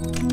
З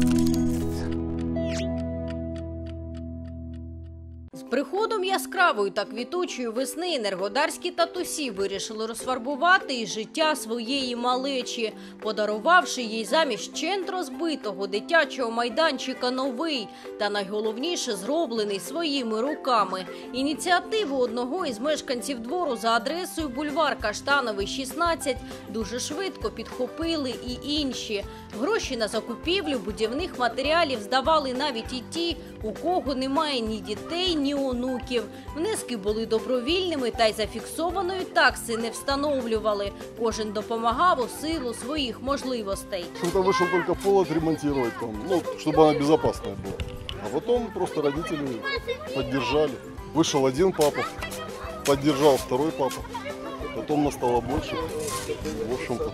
приходом яскравої та квітучої весни енергодарські татусі вирішили розфарбувати і життя своєї малечі, подарувавши їй замість чент розбитого дитячого майданчика новий та найголовніше зроблений своїми руками. Ініціативу одного із мешканців двору за адресою бульвар Каштановий 16 дуже швидко підхопили і інші. Гроші на закупівлю будівних матеріалів здавали навіть і ті, у кого немає ні дітей, ні онуків. Внески були добровільними та й зафіксованої такси не встановлювали. Кожен допомагав у силу своїх можливостей. Кто-то вышел только пол отремонтировать там, ну, чтобы она безопасная была. А потом просто родители поддержали. Вышел один папа, поддержал второй папа. Потом настало больше. В общем-то,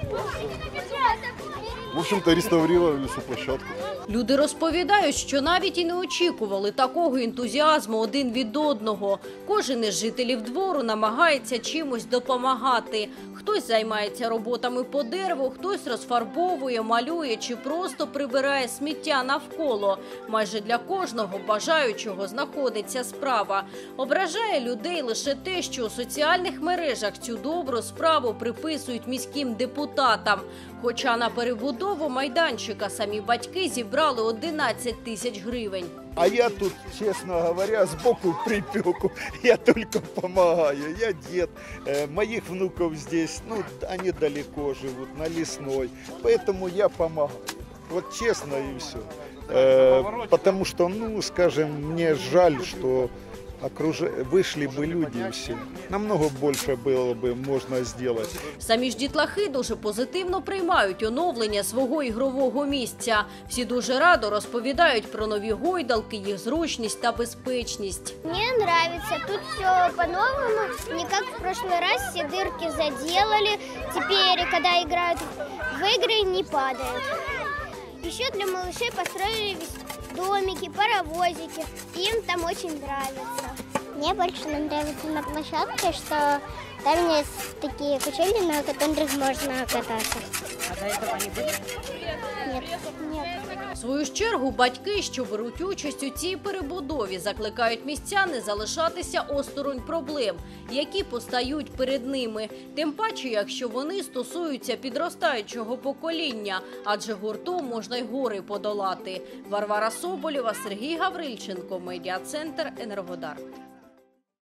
в общем-то реставрировали всю площадку. Люди розповідають, що навіть і не очікували такого ентузіазму один від одного. Кожен із жителів двору намагається чимось допомагати. Хтось займається роботами по дереву, хтось розфарбовує, малює чи просто прибирає сміття навколо. Майже для кожного бажаючого знаходиться справа. Ображає людей лише те, що у соціальних мережах цю добру справу приписують міським депутатам. Хоча на перебудову майданчика самі батьки зібрали 11 тисяч гривень. А я тут, честно говоря, сбоку припеку. Я только помогаю. Я дед. Э, Моих внуков здесь, ну, они далеко живут, на лесной. Поэтому я помогаю. Вот честно и все. потому что, ну, скажем, мне жаль, что окружа... вышли бы люди и все. Намного больше было бы можно сделать. Самі ж дітлахи дуже позитивно приймають оновлення свого ігрового місця. Всі дуже радо розповідають про нові гойдалки, їх зручність та безпечність. Мне нравится. Тут все по-новому. Не как в прошлый раз все дырки заделали. Теперь, когда играют в игры, не падают. Еще для малышей построили домики, паровозики. Им там очень нравится. Мне больше нравится на площадке, что там есть такие качели, на которых можно кататься. А до этого они были? Нет. Нет. В свою чергу батьки, що беруть участь у цій перебудові, закликають містян не залишатися осторонь проблем, які постають перед ними. Тим паче, якщо вони стосуються підростаючого покоління, адже гуртом можна й гори подолати. Варвара Соболєва, Сергій Гаврильченко, медіа центр Енергодар.